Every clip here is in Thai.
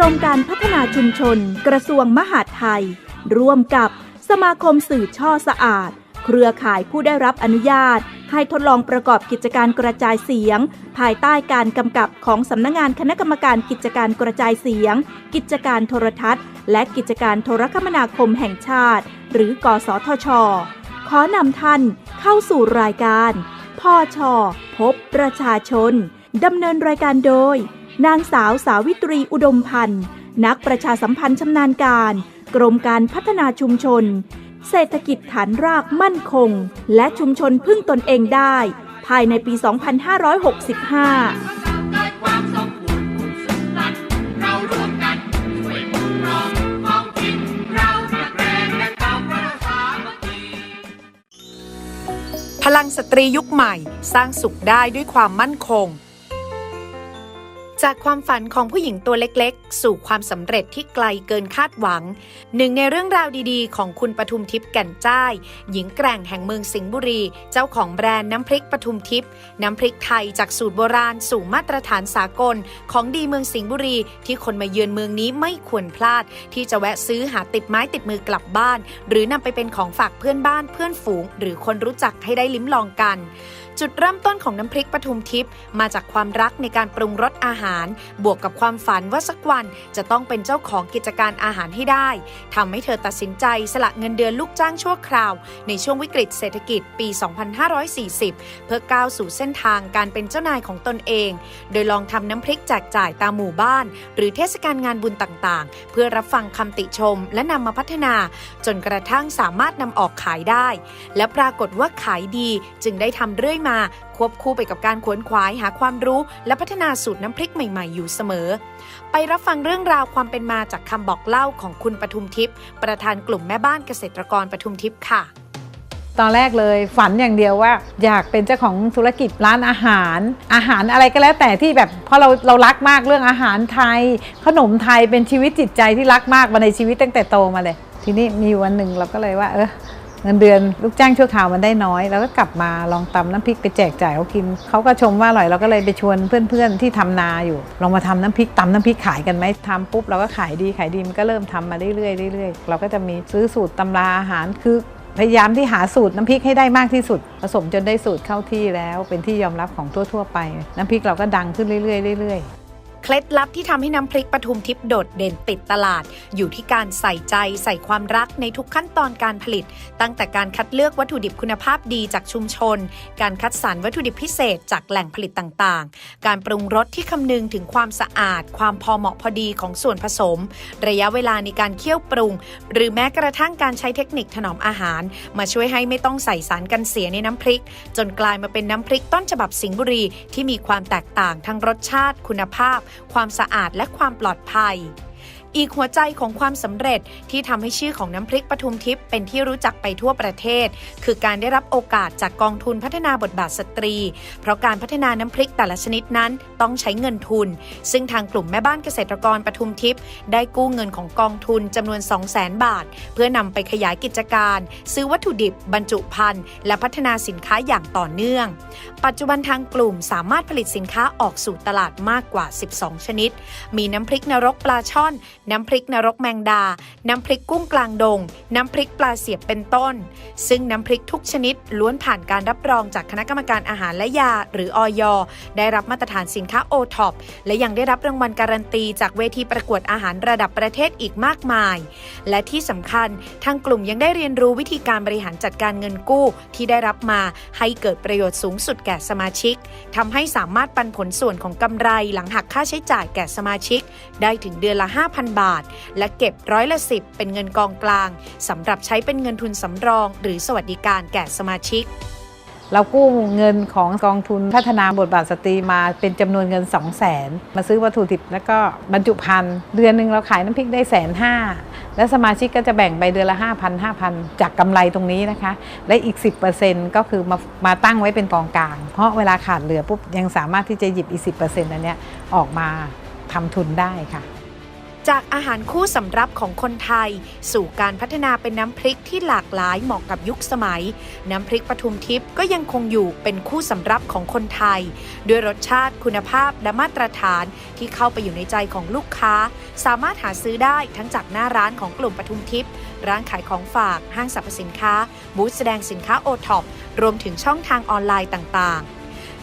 รมการพัฒนาชุมชน กระทรวงมหาดไทย ร่วมกับสมาคมสื่อช่อสะอาด เครือข่ายผู้ได้รับอนุญาต ให้ทดลองประกอบกิจการกระจายเสียง ภายใต้การกำกับของสำนักงงานคณะกรรมการกิจการกระจายเสียง กิจการโทรทัศน์ และกิจการโทรคมนาคมแห่งชาติ หรือ กสทช ขอนำท่านเข้าสู่รายการพ่อชอพบประชาชนดำเนินรายการโดย นางสาวสาวิตรีอุดมพันธ์ นักประชาสัมพันธ์ชำนาญการ กรมการพัฒนาชุมชน เศรษฐกิจฐานรากมั่นคง และชุมชนพึ่งตนเองได้ ภายในปี 2565พลังสตรียุคใหม่ สร้างสุขได้ด้วยความมั่นคง จากความฝันของผู้หญิงตัวเล็กๆ สู่ความสำเร็จที่ไกลเกินคาดหวัง หนึ่งในเรื่องราวดีๆ ของคุณปทุมทิพย์แก่นจ้าย หญิงแกร่งแห่งเมืองสิงห์บุรี เจ้าของแบรนด์น้ำพริกปทุมทิพย์น้ำพริกไทยจากสูตรโบราณสู่มาตรฐานสากล ของดีเมืองสิงห์บุรี ที่คนมาเยือนเมืองนี้ไม่ควรพลาด ที่จะแวะซื้อหาติดไม้ติดมือกลับบ้าน หรือนำไปเป็นของฝากเพื่อนบ้านเพื่อนฝูง หรือคนรู้จักให้ได้ลิ้มลองกัน จุดเริ่มต้นของน้ำพริกปทุมทิพย์มาจากความรักในการปรุงรสอาหาร บวกกับความฝันว่าสักวันจะต้องเป็นเจ้าของกิจการอาหารให้ได้ทำให้เธอตัดสินใจสละเงินเดือนลูกจ้างชั่วคราว ในช่วงวิกฤตเศรษฐกิจปี 2540 เพื่อก้าวสู่เส้นทางการเป็นเจ้านายของตนเอง โดยลองทำน้ำพริกแจกจ่ายตามหมู่บ้าน หรือเทศกาลงานบุญต่างๆ เพื่อรับฟังคำติชม และนำมาพัฒนา จนกระทั่งสามารถนำออกขายได้ และปรากฏว่าขายดีจึงได้ทำเรื่อยมาควบคู่ไปกับการขวนขวายหาความรู้และพัฒนาสูตรน้ำพริกใหม่ ๆ อยู่เสมอ ไปรับฟังเรื่องราวความเป็นมาจากคำบอกเล่าของคุณปทุมทิพย์ประธานกลุ่มแม่บ้านเกษตรกรปทุมทิพย์ค่ะ ตอนแรกเลยฝันอย่างเดียวว่า อยากเป็นเจ้าของธุรกิจร้านอาหาร อาหารอะไรก็แล้วแต่ที่แบบเพราะเราเรารักมากเรื่องอาหารไทย ขนมไทยเป็นชีวิตจิตใจที่รักมากมาในชีวิตตั้งแต่โตมาเลย ทีนี้มีวันหนึ่งเราก็เลยว่า เออ เงินเดือนลูกจ้างชั่วคราวมันได้น้อย แล้วก็กลับมาลองตำน้ำพริกไปแจกจ่ายเขากิน เขาก็ชมว่าอร่อยเราก็เลยไปชวนเพื่อนๆที่ทำนาอยู่ ลองมาทำน้ำพริกตำน้ำพริกขายกันไหมทำปุ๊บเราก็ขายดีขายดีมันก็เริ่มทำมาเรื่อยๆเรื่อยๆเราก็จะมีซื้อสูตรตำราอาหารคือพยายามที่หาสูตรน้ำพริกให้ได้มากที่สุด ผสมจนได้สูตรเข้าที่แล้ว เป็นที่ยอมรับของทั่ว ๆ ไป น้ำพริกเราก็ดังขึ้นเรื่อยๆเรื่อยๆ เคล็ดลับที่ทำให้น้ำพริกปทุมทิพย์โดดเด่นติดตลาด อยู่ที่การใส่ใจใส่ความรักในทุกขั้นตอนการผลิต ตั้งแต่การคัดเลือกวัตถุดิบคุณภาพดีจากชุมชน การคัดสรรวัตถุดิบพิเศษจากแหล่งผลิตต่างๆ การปรุงรสที่คำนึงถึงความสะอาด ความพอเหมาะพอดีของส่วนผสม ระยะเวลาในการเคี่ยวปรุง หรือแม้กระทั่งการใช้เทคนิคถนอมอาหาร มาช่วยให้ไม่ต้องใส่สารกันเสียในน้ำพริก จนกลายมาเป็นน้ำพริกต้นฉบับสิงห์บุรีที่มีความแตกต่างทั้งรสชาติคุณภาพความสะอาดและความปลอดภัย อีกหัวใจของความสำเร็จที่ทำให้ชื่อของน้ำพริกปทุมทิพย์เป็นที่รู้จักไปทั่วประเทศ คือการได้รับโอกาสจากกองทุนพัฒนาบทบาทสตรี เพราะการพัฒนาน้ำพริกแต่ละชนิดนั้นต้องใช้เงินทุน ซึ่งทางกลุ่มแม่บ้านเกษตรกรปทุมทิพย์ได้กู้เงินของกองทุนจำนวน 2 0 0 0 0 0บาท เพื่อนำไปขยายกิจการ ซื้อวัตถุดิบบรรจุภัณฑ์และพัฒนาสินค้าอย่างต่อเนื่อง ปัจจุบันทางกลุ่มสามารถผลิตสินค้าออกสู่ตลาดมากกว่า 12 ชนิด มีน้ำพริกนรกปลาช่อนน้ำพริกนรกแมงดา น้ำพริกกุ้งกลางดง น้ำพริกปลาเสียบเป็นต้น ซึ่งน้ำพริกทุกชนิดล้วนผ่านการรับรองจากคณะกรรมการอาหารและยา หรืออย ได้รับมาตรฐานสินค้าโอท็อปและยังได้รับรางวัลการันตีจากเวทีประกวดอาหารระดับประเทศอีกมากมาย และที่สำคัญทางกลุ่มยังได้เรียนรู้วิธีการบริหารจัดการเงินกู้ที่ได้รับมาให้เกิดประโยชน์สูงสุดแก่สมาชิกทำให้สามารถปันผลส่วนของกำไรหลังหักค่าใช้จ่ายแก่สมาชิก ได้ถึงเดือนละ 5,000 บาทและเก็บร้อยละสิบเป็นเงินกองกลางสำหรับใช้เป็นเงินทุนสำรอง หรือสวัสดิการแก่สมาชิกเรากู้เงินของกองทุนพัฒนาบทบาทสตรีมาเป็นจำนวนเงิน 2 0 0แสนมาซื้อวัตถุดิบแล้วก็บรรจุภัณฑ์เดือนหนึ่งเราขายน้ำพริกได้แสนห้าและสมาชิกก็จะแบ่งไปเดือนละ 5,000 5,000จากกำไรตรงนี้นะคะ และอีก 10%ก็คือมามาตั้งไว้เป็นกองกลาง เพราะเวลาขาดเหลือปุ๊บยังสามารถที่จะหยิบอีก 10%อันเนี้ยออกมาทำทุนได้ค่ะ จากอาหารคู่สำรับของคนไทย สู่การพัฒนาเป็นน้ำพริกที่หลากหลายเหมาะกับยุคสมัย น้ำพริกปทุมทิพย์ก็ยังคงอยู่เป็นคู่สำรับของคนไทย ด้วยรสชาติคุณภาพและมาตรฐานที่เข้าไปอยู่ในใจของลูกค้า สามารถหาซื้อได้ทั้งจากหน้าร้านของกลุ่มปทุมทิพย์ร้านขายของฝากห้างสรรพสินค้า บูธแสดงสินค้าโอท็อปรวมถึงช่องทางออนไลน์ต่างๆ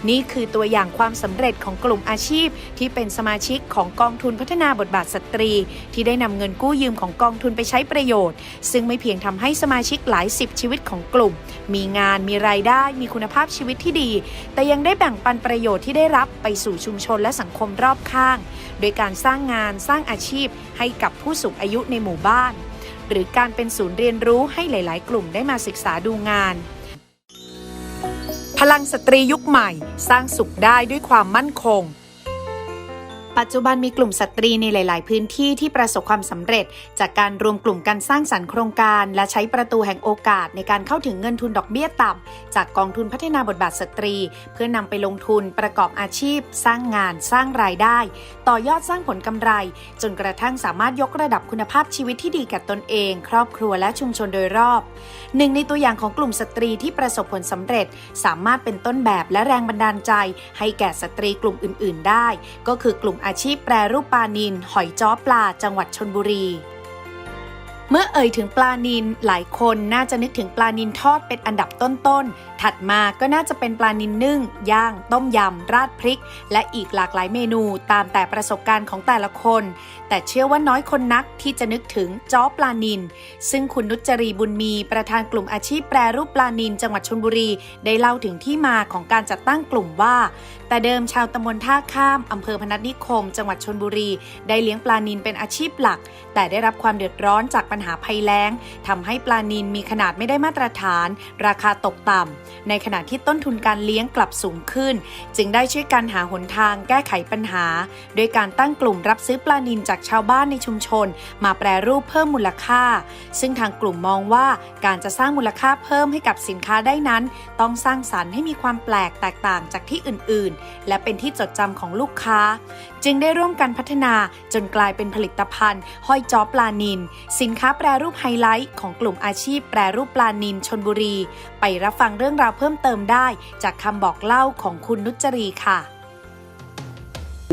นี่คือตัวอย่างความสำเร็จของกลุ่มอาชีพ ที่เป็นสมาชิกของกองทุนพัฒนาบทบาทสตรี ที่ได้นำเงินกู้ยืมของกองทุนไปใช้ประโยชน์ ซึ่งไม่เพียงทำให้สมาชิกหลายสิบชีวิตของกลุ่ม มีงานมีรายได้ มีคุณภาพชีวิตที่ดี แต่ยังได้แบ่งปันประโยชน์ที่ได้รับไปสู่ชุมชนและสังคมรอบข้าง โดยการสร้างงานสร้างอาชีพ ให้กับผู้สูงอายุในหมู่บ้าน หรือการเป็นศูนย์เรียนรู้ให้หลาย ๆ กลุ่มได้มาศึกษาดูงาน พลังสตรียุคใหม่ สร้างสุขได้ด้วยความมั่นคง ปัจจุบันมีกลุ่มสตรีในหลาย ๆ พื้นที่ที่ประสบความสำเร็จ จากการรวมกลุ่มกันสร้างสรรค์โครงการ และใช้ประตูแห่งโอกาสในการเข้าถึงเงินทุนดอกเบี้ยต่ำจากกองทุนพัฒนาบทบาทสตรี เพื่อนำไปลงทุนประกอบอาชีพ สร้างงาน สร้างรายได้ ต่อยอดสร้างผลกำไร จนกระทั่งสามารถยกระดับคุณภาพชีวิตที่ดีแก่ตนเอง ครอบครัวและชุมชนโดยรอบหนึ่งในตัวอย่างของกลุ่มสตรีที่ประสบผลสำเร็จ สามารถเป็นต้นแบบและแรงบันดาลใจ ให้แก่สตรีกลุ่มอื่น ๆ ได้ ก็คือกลุ่มอาชีพแปรรูปปลานิน หอยจ้อปลาจังหวัดชนบุรี เมื่อเอ่ยถึงปลานินหลายคนน่าจะนึกถึงปลานินทอดเป็นอันดับต้นๆ ถัดมาก็น่าจะเป็นปลานินนึ่ง ย่าง ต้มยำ ราดพริก และอีกหลากหลายเมนูตามแต่ประสบการณ์ของแต่ละคน แต่เชื่อว่าน้อยคนนักที่จะนึกถึงจ้อปลานิน ซึ่งคุณนุจจรีบุญมีประธานกลุ่มอาชีพแปรรูปปลานินจังหวัดชนบุรี ได้เล่าถึงที่มาของการจัดตั้งกลุ่มว่า แต่เดิมชาวตำบลท่าข้ามอำเภอพนัสนิคม จังหวัดชนบุรี ได้เลี้ยงปลานินเป็นอาชีพหลัก แต่ได้รับความเดือดร้อนจากปัญญหาภัยแล้งทำให้ปลานินมีขนาดไม่ได้มาตรฐาน ราคาตกต่ำในขณะที่ต้นทุนการเลี้ยงกลับสูงขึ้น จึงได้ช่วยกันหาหนทางแก้ไขปัญหา โดยการตั้งกลุ่มรับซื้อปลานินจากชาวบ้านในชุมชน มาแปรรูปเพิ่มมูลค่า ซึ่งทางกลุ่มมองว่าการจะสร้างมูลค่าเพิ่มให้กับสินค้าได้นั้น ต้องสร้างสรรค์ให้มีความแปลกแตกต่างจากที่อื่น ๆ และเป็นที่จดจำของลูกค้าจึงได้ร่วมกันพัฒนาจนกลายเป็นผลิตภัณฑ์ ห้อยจ้อปลานิน สินค้าแปรรูปไฮไลท์ของกลุ่มอาชีพแปรรูปปลานินชนบุรี ไปรับฟังเรื่องราวเพิ่มเติมได้ จากคำบอกเล่าของคุณนุจรีค่ะ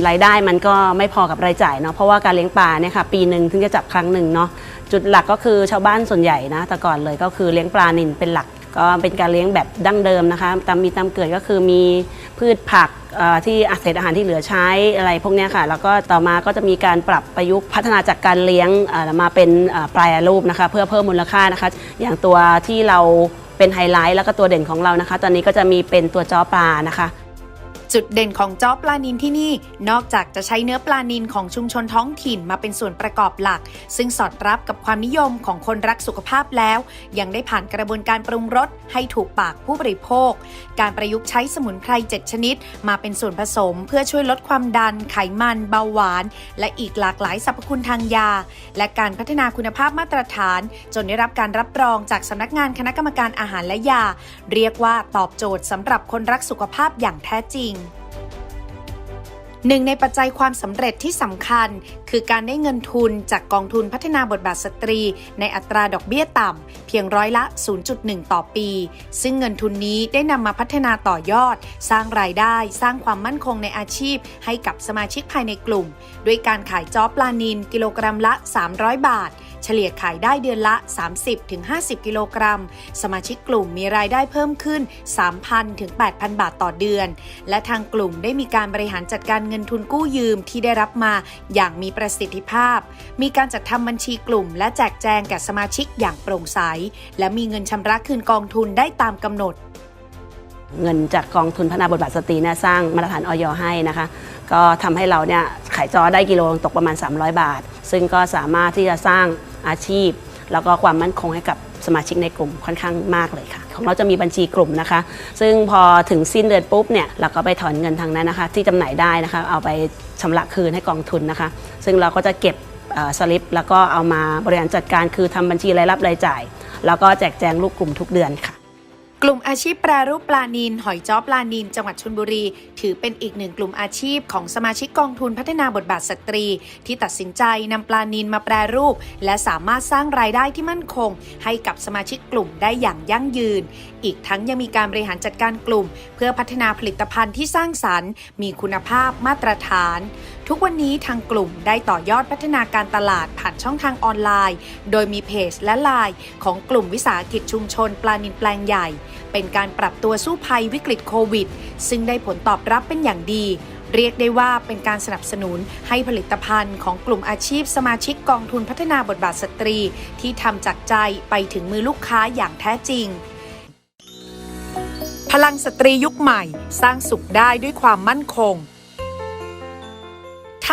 รายได้มันก็ไม่พอกับรายจ่ายเนาะเพราะว่าการเลี้ยงปลาเนี่ยค่ะปีหนึ่งถึงจะจับครั้งหนึ่งเนาะจุดหลักก็คือชาวบ้านส่วนใหญ่นะแต่ก่อนเลยก็คือเลี้ยงปลานินเป็นหลัก ก็เป็นการเลี้ยงแบบดั้งเดิมนะคะ ตามมีตามเกิดก็คือมีพืชผักที่อาเศษอาหารที่เหลือใช้อะไรพวกนี้ค่ะ แล้วก็ต่อมาก็จะมีการปรับประยุกต์พัฒนาจากการเลี้ยงมาเป็นปลายรูปนะคะ เพื่อเพิ่มมูลค่านะคะ อย่างตัวที่เราเป็นไฮไลท์แล้วก็ตัวเด่นของเรานะคะ ตอนนี้ก็จะมีเป็นตัวจ้อปลานะคะ จุดเด่นของจ้อปลานินที่นี่ นอกจากจะใช้เนื้อปลานินของชุมชนท้องถิ่นมาเป็นส่วนประกอบหลัก ซึ่งสอดรับกับความนิยมของคนรักสุขภาพแล้ว ยังได้ผ่านกระบวนการปรุงรสให้ถูกปากผู้บริโภค การประยุกต์ใช้สมุนไพร 7 ชนิด มาเป็นส่วนผสมเพื่อช่วยลดความดัน ไขมันเบาหวาน และอีกหลากหลายสรรพคุณทางยา และการพัฒนาคุณภาพมาตรฐาน จนได้รับการรับรองจากสำนักงานคณะกรรมการอาหารและยา เรียกว่าตอบโจทย์สำหรับคนรักสุขภาพอย่างแท้จริง หนึ่งในปัจจัยความสำเร็จที่สำคัญ คือการได้เงินทุนจากกองทุนพัฒนาบทบาทสตรี ในอัตราดอกเบี้ยต่ำเพียงร้อยละ 0.1 ต่อปี ซึ่งเงินทุนนี้ได้นำมาพัฒนาต่อยอด สร้างรายได้ สร้างความมั่นคงในอาชีพ ให้กับสมาชิกภายในกลุ่ม ด้วยการขายจ้อปลานินกิโลกรัมละ 300 บาท เฉลี่ยขายได้เดือนละ 30-50 กิโลกรัม สมาชิกกลุ่มมีรายได้เพิ่มขึ้น 3,000ถึง8,000 บาทต่อเดือน และทางกลุ่มได้มีการบริหารจัดการเงินทุนกู้ยืมที่ได้รับมาอย่างมีประสิทธิภาพ มีการจัดทำบัญชีกลุ่ม และแจกแจงแก่สมาชิกอย่างโปร่งใส และมีเงินชำระคืนกองทุนได้ตามกำหนดเงินจากกองทุนพัฒนาบทบาทสตรีเนี่ยสร้างมาตรฐานออยให้นะคะ ก็ทำให้เราเนี่ยขายจอได้กิโลตกประมาณ 300 บาท ซึ่งก็สามารถที่จะสร้าง อาชีพ แล้วก็ความมั่นคงให้กับสมาชิกในกลุ่มค่อนข้างมากเลยค่ะ ของเราจะมีบัญชีกลุ่มนะคะ ซึ่งพอถึงสิ้นเดือนปุ๊บเนี่ยเราก็ไปถอนเงินทางนั้นนะคะ ที่จำหน่ายได้นะคะ เอาไปชำระคืนให้กองทุนนะคะ ซึ่งเราก็จะเก็บสลิป แล้วก็เอามาบริหารจัดการคือทำบัญชีรายรับรายจ่าย แล้วก็แจกแจงลูกกลุ่มทุกเดือนค่ะ กลุ่มอาชีพแปรรูปปลานินหอยจ้อปลานินจังหวัดชลบุรี ถือเป็นอีกหนึ่งกลุ่มอาชีพของสมาชิกกองทุนพัฒนาบทบาทสตรี ที่ตัดสินใจนำปลานินมาแปรรูป และสามารถสร้างรายได้ที่มั่นคง ให้กับสมาชิกกลุ่มได้อย่างยั่งยืน อีกทั้งยังมีการบริหารจัดการกลุ่ม เพื่อพัฒนาผลิตภัณฑ์ที่สร้างสรรค์ มีคุณภาพมาตรฐานทุกวันนี้ทางกลุ่มได้ต่อยอดพัฒนาการตลาดผ่านช่องทางออนไลน์ โดยมีเพจและไลน์ของกลุ่มวิสาหกิจชุมชนปลานินแปลงใหญ่ เป็นการปรับตัวสู้ภัยวิกฤตโควิด ซึ่งได้ผลตอบรับเป็นอย่างดี เรียกได้ว่าเป็นการสนับสนุนให้ผลิตภัณฑ์ของกลุ่มอาชีพสมาชิกกองทุนพัฒนาบทบาทสตรี ที่ทำจากใจไปถึงมือลูกค้าอย่างแท้จริงพลังสตรียุคใหม่ สร้างสุขได้ด้วยความมั่นคง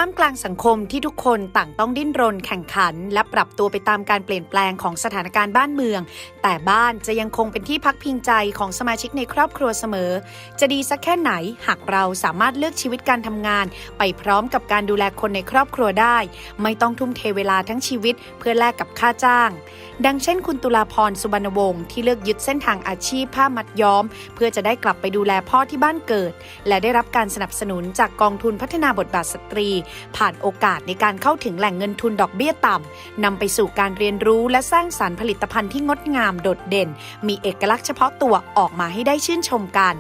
ท่ามกลางสังคมที่ทุกคนต่างต้องดิ้นรนแข่งขัน และปรับตัวไปตามการเปลี่ยนแปลงของสถานการณ์บ้านเมือง แต่บ้านจะยังคงเป็นที่พักพิงใจของสมาชิกในครอบครัวเสมอ จะดีสักแค่ไหนหากเราสามารถเลือกชีวิตการทำงาน ไปพร้อมกับการดูแลคนในครอบครัวได้ ไม่ต้องทุ่มเทเวลาทั้งชีวิตเพื่อแลกกับค่าจ้าง ดังเช่น คุณตุลาพรสุบรรณวงศ์ที่เลือกยึดเส้นทางอาชีพผ้ามัดย้อม เพื่อจะได้กลับไปดูแลพ่อที่บ้านเกิด และได้รับการสนับสนุนจากกองทุนพัฒนาบทบาทสตรีผ่านโอกาสในการเข้าถึงแหล่งเงินทุนดอกเบี้ยต่ำนำไปสู่การเรียนรู้และสร้างสารรค์ผลิตภัณฑ์ที่งดงามโดดเด่น มีเอกลักษณ์เฉพาะตัวออกมาให้ได้ชื่นชมกัน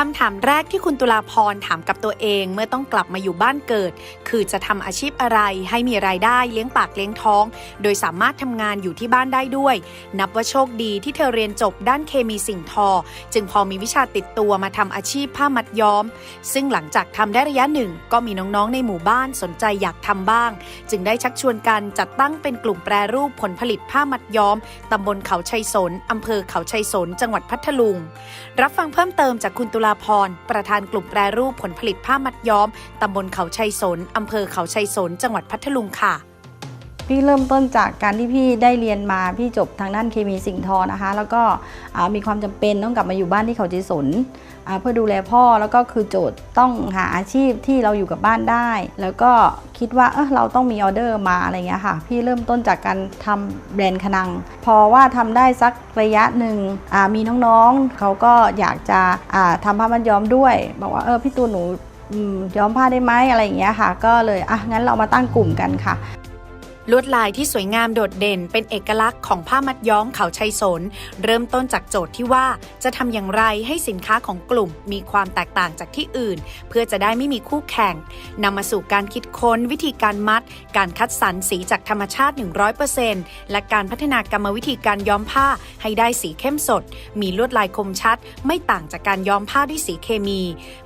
คำถามแรกที่คุณตุลาพรถามกับตัวเองเมื่อต้องกลับมาอยู่บ้านเกิด คือจะทำอาชีพอะไรให้มีรายได้เลี้ยงปากเลี้ยงท้อง โดยสามารถทำงานอยู่ที่บ้านได้ด้วย นับว่าโชคดีที่เธอเรียนจบด้านเคมีสิ่งทอ จึงพอมีวิชาติดตัวมาทำอาชีพผ้ามัดย้อม ซึ่งหลังจากทำได้ระยะหนึ่ง ก็มีน้องๆในหมู่บ้านสนใจอยากทำบ้าง จึงได้ชักชวนกันจัดตั้งเป็นกลุ่มแปรรูปผลผลิตผ้ามัดย้อมตำบลเขาชัยสนอำเภอเขาชัยสนจังหวัดพัทลุง รับฟังเพิ่มเติมจากคุณตุลาพร ประธานกลุ่มแปรรูปผลผลิตผ้ามัดย้อม ตำบลเขาชัยสน อำเภอเขาชัยสน จังหวัดพัทลุงค่ะ พี่เริ่มต้นจากการที่พี่ได้เรียนมาพี่จบทางด้านเคมีสิ่งทอนะคะ แล้วก็มีความจำเป็นต้องกลับมาอยู่บ้านที่เขาชัยสน เพื่อดูแลพ่อแล้วก็คือโจทย์ต้องหาอาชีพที่เราอยู่กับบ้านได้ แล้วก็คิดว่าเออเราต้องมีออเดอร์มาอะไรเงี้ยค่ะ พี่เริ่มต้นจากการทำแบรนด์ขนัง พอว่าทำได้สักระยะหนึ่งมีน้องๆเขาก็อยากจะอ่าทำผ้ามัดย้อมด้วย บอกว่าเออพี่ตูนหนูย้อมผ้าได้ไหมอะไรอย่างเงี้ยค่ะ ก็เลยอะงั้นเรามาตั้งกลุ่มกันค่ะ ลวดลายที่สวยงามโดดเด่นเป็นเอกลักษณ์ของผ้ามัดย้อมเขาชัยสน เริ่มต้นจากโจทย์ที่ว่าจะทำอย่างไรให้สินค้าของกลุ่มมีความแตกต่างจากที่อื่น เพื่อจะได้ไม่มีคู่แข่งนำมาสู่การคิดค้น วิธีการมัด การคัดสรรสีจากธรรมชาติ 100%และการพัฒนากรรมวิธีการย้อมผ้าให้ได้สีเข้มสด มีลวดลายคมชัด ไม่ต่างจากการย้อมผ้าด้วยสีเคมี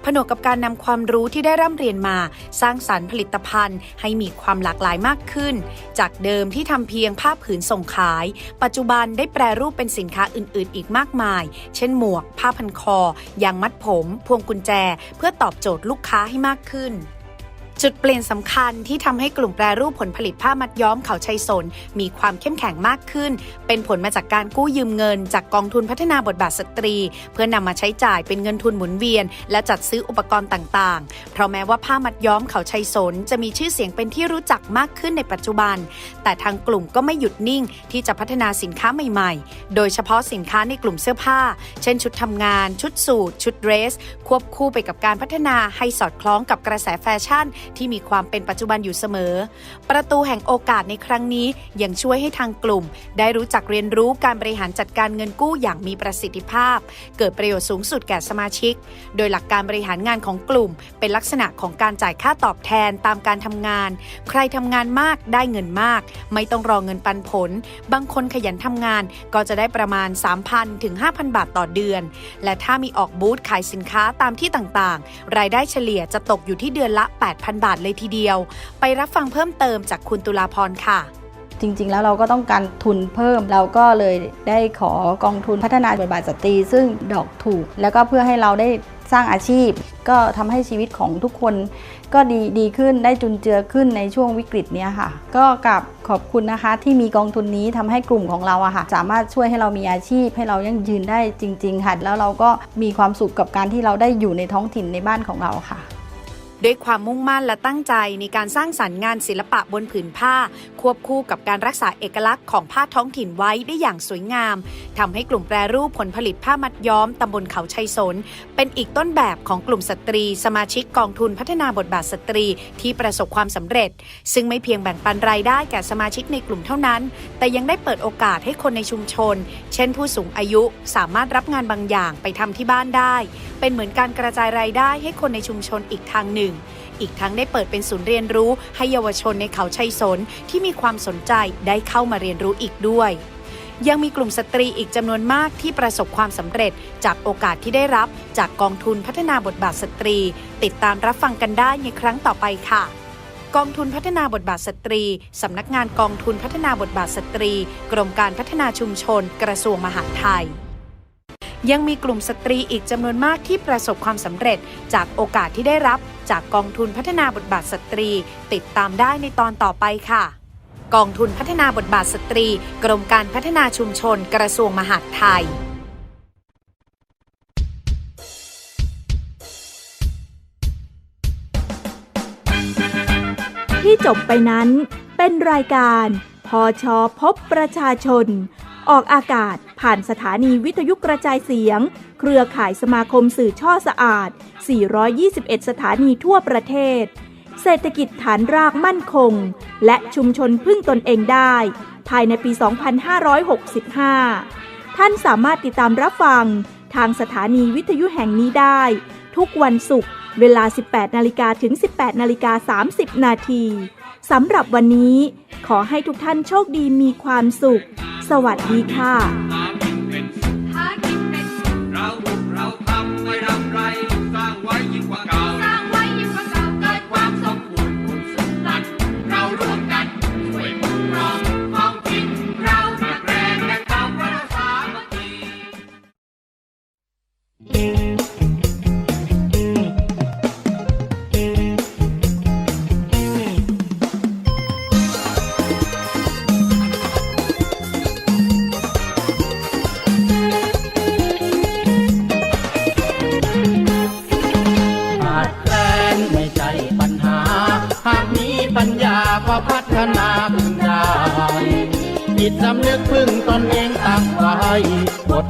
ผนวกกับการนำความรู้ที่ได้ร่ำเรียนมา สร้างสรรค์ผลิตภัณฑ์ ให้มีความหลากหลายมากขึ้นจากเดิมที่ทำเพียงผ้าผืนส่งขาย ปัจจุบันได้แปรรูปเป็นสินค้าอื่น ๆ อีกมากมาย เช่นหมวก ผ้าพันคอ ยางมัดผม พวงกุญแจ เพื่อตอบโจทย์ลูกค้าให้มากขึ้น จุดเปลี่ยนสำคัญที่ทำให้กลุ่มแปรรูปผลผลิตผ้ามัดย้อมเขาชัยสน มีความเข้มแข็งมากขึ้น เป็นผลมาจากการกู้ยืมเงิน จากกองทุนพัฒนาบทบาทสตรี เพื่อนำมาใช้จ่ายเป็นเงินทุนหมุนเวียน และจัดซื้ออุปกรณ์ต่างๆ เพราะแม้ว่าผ้ามัดย้อมเขาชัยสน จะมีชื่อเสียงเป็นที่รู้จักมากขึ้นในปัจจุบัน แต่ทางกลุ่มก็ไม่หยุดนิ่งที่จะพัฒนาสินค้าใหม่ ๆ โดยเฉพาะสินค้าในกลุ่มเสื้อผ้า เช่น ชุดทำงาน ชุดสูทชุดเดรส ควบคู่ไปกับการพัฒนาให้สอดคล้องกับกระแสแฟชั่นที่มีความเป็นปัจจุบันอยู่เสมอ ประตูแห่งโอกาสในครั้งนี้ยังช่วยให้ทางกลุ่ม ได้รู้จักเรียนรู้การบริหารจัดการเงินกู้อย่างมีประสิทธิภาพ เกิดประโยชน์สูงสุดแก่สมาชิก โดยหลักการบริหารงานของกลุ่ม เป็นลักษณะของการจ่ายค่าตอบแทนตามการทำงาน ใครทำงานมากได้เงินมาก ไม่ต้องรอเงินปันผล บางคนขยันทำงานก็จะได้ประมาณ 3,000 ถึง 5,000 บาทต่อเดือน และถ้ามีออกบูธขายสินค้าตามที่ต่างๆ รายได้เฉลี่ยจะตกอยู่ที่เดือนละ 8,000บาทเลยทีเดียว ไปรับฟังเพิ่มเติมจากคุณตุลาพรค่ะ จริงๆ แล้วเราก็ต้องการทุนเพิ่ม เราก็เลยได้ขอกองทุนพัฒนาบทบาทสตรี ซึ่งดอกถูก แล้วก็เพื่อให้เราได้สร้างอาชีพ ก็ทำให้ชีวิตของทุกคน ก็ดีดีขึ้นได้จุนเจือขึ้นในช่วงวิกฤตเนี้ยค่ะ ก็กับขอบคุณนะคะที่มีกองทุนนี้ทำให้กลุ่มของเราอะค่ะ สามารถช่วยให้เรามีอาชีพ ให้เรายังยืนได้จริง ๆ ค่ะ แล้วเราก็มีความสุขกับการที่เราได้อยู่ในท้องถิ่นในบ้านของเราค่ะ ด้วยความมุ่งมั่นและตั้งใจในการสร้างสรรค์งานศิลปะบนผืนผ้า ควบคู่กับการรักษาเอกลักษณ์ของผ้าท้องถิ่นไว้ได้อย่างสวยงามทำให้กลุ่มแปรรูปผลผลิตผ้ามัดย้อมตำบลเขาชัยสน เป็นอีกต้นแบบของกลุ่มสตรี สมาชิกกองทุนพัฒนาบทบาทสตรีที่ประสบความสำเร็จ ซึ่งไม่เพียงแบ่งปันรายได้แก่สมาชิกในกลุ่มเท่านั้น แต่ยังได้เปิดโอกาสให้คนในชุมชน เช่นผู้สูงอายุสามารถรับงานบางอย่างไปทำที่บ้านได้ เป็นเหมือนการกระจายรายได้ให้คนในชุมชนอีกทางหนึ่ง อีกทั้งได้เปิดเป็นศูนย์เรียนรู้ให้เยาวชนในเขาชัยสนที่มีความสนใจได้เข้ามาเรียนรู้อีกด้วยยังมีกลุ่มสตรีอีกจำนวนมากที่ประสบความสำเร็จจากโอกาสที่ได้รับจากกองทุนพัฒนาบทบาทสตรี ติดตามรับฟังกันได้ในครั้งต่อไปค่ะ กองทุนพัฒนาบทบาทสตรี สำนักงานกองทุนพัฒนาบทบาทสตรี กรมการพัฒนาชุมชน กระทรวงมหาดไทย ยังมีกลุ่มสตรีอีกจำนวนมากที่ประสบความสำเร็จ จากโอกาสที่ได้รับ จากกองทุนพัฒนาบทบาทสตรี ติดตามได้ในตอนต่อไปค่ะ กองทุนพัฒนาบทบาทสตรี กรมการพัฒนาชุมชน กระทรวงมหาดไทยที่จบไปนั้นเป็นรายการพอชอพบประชาชน ออกอากาศ ผ่านสถานีวิทยุกระจายเสียง เครือข่ายสมาคมสื่อช่อสะอาด 421 สถานีทั่วประเทศ เศรษฐกิจฐานรากมั่นคง และชุมชนพึ่งตนเองได้ ภายในปี 2565 ท่านสามารถติดตามรับฟัง ทางสถานีวิทยุแห่งนี้ได้ ทุกวันศุกร์เวลา 18 นาฬิกาถึง 18 นาฬิกา 30 นาที สำหรับวันนี้ ขอให้ทุกท่านโชคดีมีความสุข สวัสดีค่ะ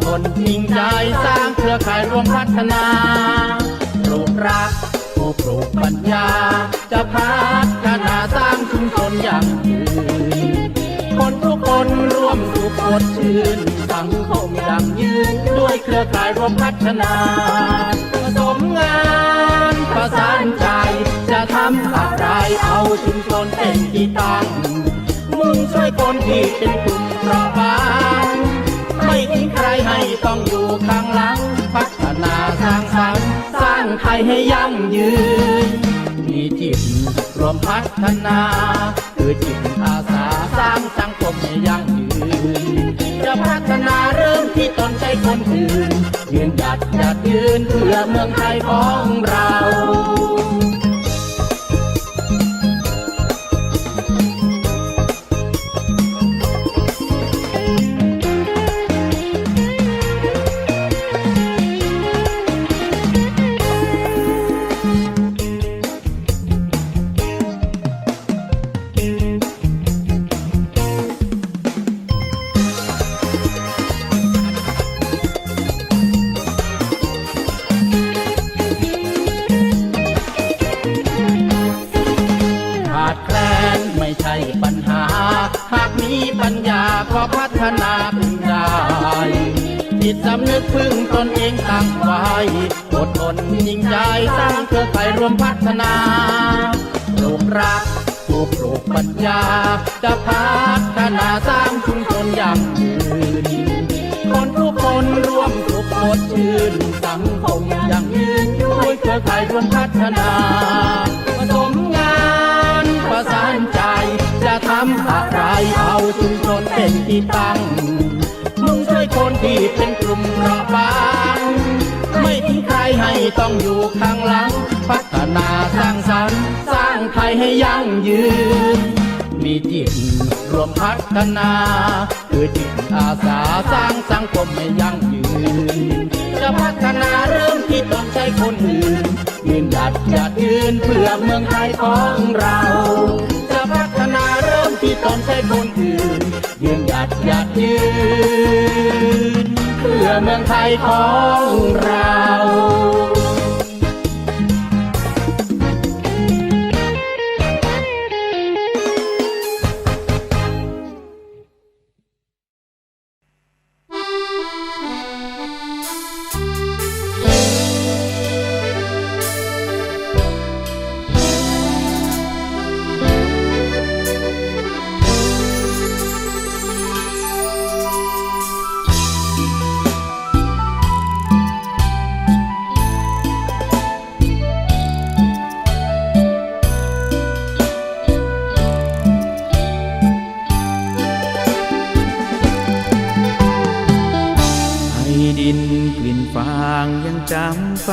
ทนจริงใจสร้างเครือข่ายรวมพัฒนาปลูกรักผู้ปลูกปัญญา จะพัฒนาสร้างชุมชนอย่างยืนคนทุกคนร่วมสุขสดชื่นสังคมยั่งยืนด้วยเครือข่ายรวมพัฒนาผสมงานประสานใจ จะทำอะไรเอาชุมชนเป็นที่ตั้งมุ่งช่วยคนที่เป็นกลุ่มเปราะบาง ใครให้ต้องอยู่ข้างหลัง พัฒนาสร้างสรรค์สร้างไทยให้ยั่งยืน มีจิตรวมพัฒนา คือจิตอาสาสร้างสังคมให้ยั่งยืน จะพัฒนาเริ่มที่ตนใจคนอื่นยืนหยัดหยัดยืนเพื่อเมืองไทยของเราขา รักผู้ปลูกปัญญา จะพัฒนาสร้างชุมชนอย่างยืนคนทุกคนร่วมสุขสดชื่นสังคมอย่างยืนด้วยเครือข่ายรวมพัฒนาผสมงานประสานใจ จะทำอะไรเอาชุมชนเป็นที่ตั้งมุ่งช่วยคนที่เป็นกลุ่มเปราะบาง ไม่ทิ้งใครให้ต้องอยู่ข้างหลัง พัฒนาสร้างสรรค์สร้างไทยให้ยั่งยืน มีจิตรวมพัฒนา คือจิตอาสาสร้างสังคมให้ยั่งยืน จะพัฒนาเริ่มที่ต้องใช้คนอื่นยืนหยัดหยัดยืนเพื่อเมืองไทยของเรา จะพัฒนาเริ่มที่ต้องใช้คนอื่น เมืองไทยของเรา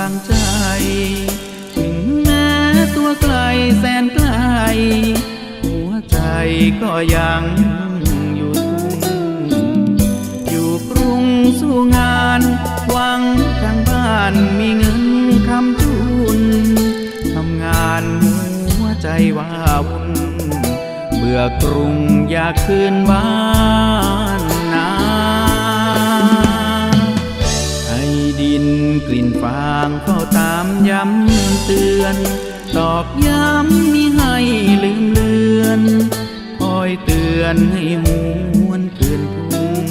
ังใจ ถึงแม้ตัวไกลแสนไกล หัวใจก็ยังอยู่ทุ่งอยู่กรุงสู้งานหวังทางบ้านมีเงินคำจุนทำงานหัวใจว่าวุ่นเบื่อกรุงอยากคืนบ้าน กลิ่นฟางเฝ้าตามย้ำเตือน ตอกย้ำมิให้ลืมเลือนคอยเตือนให้หวนคืนทุ่ง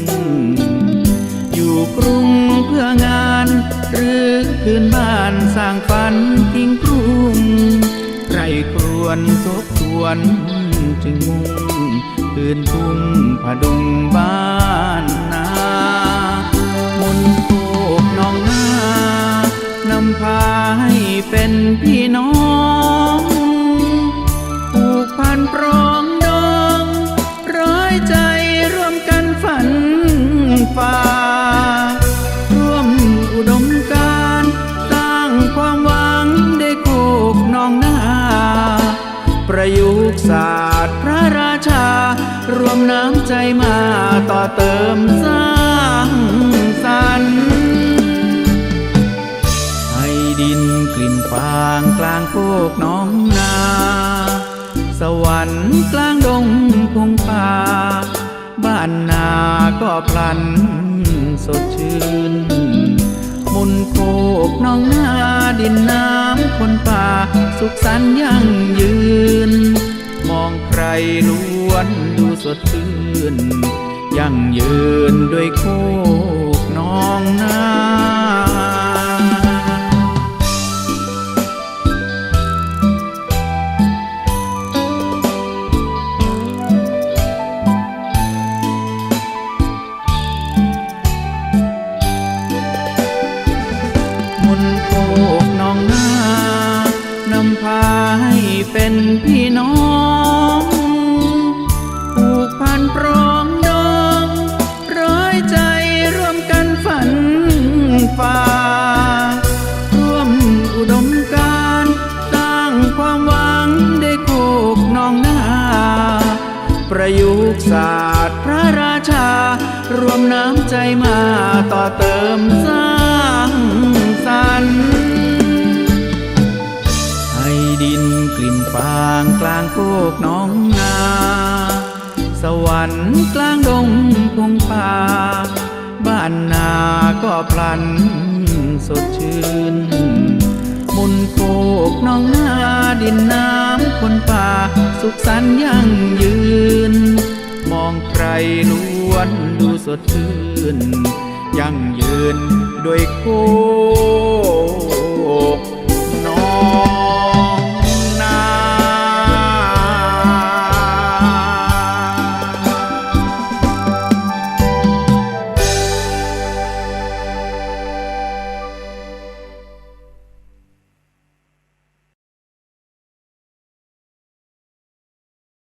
อยู่กรุงเพื่องาน หรือคืนบ้านสร้างฝันทิ้งกรุงใครครวนทบทวนจึงมุ่งคืนทุ่งผดุงบ้านาสพระราชา รวมน้ำใจมาต่อเติมสร้างสรรค์ให้ดินกลิ่นฟางกลางโคกน้องนา สวรรค์กลางดงพงป่า บ้านนาก็พลันสดชื่น มุนโคกน้องนาดินน้ำคนป่า สุขสันต์ยั่งยืน มองใครล้วนดูสดชื่นยั่งยืนด้วยโคกน้องนา สวรรค์กลางดงพงป่า บ้านนาก็พลันสดชื่น มุนโคกน้องนาดินน้ำคนป่า สุขสันต์ยั่งยืน มองใครล้วนดูสดชื่น ยั่งยืนด้วยโคก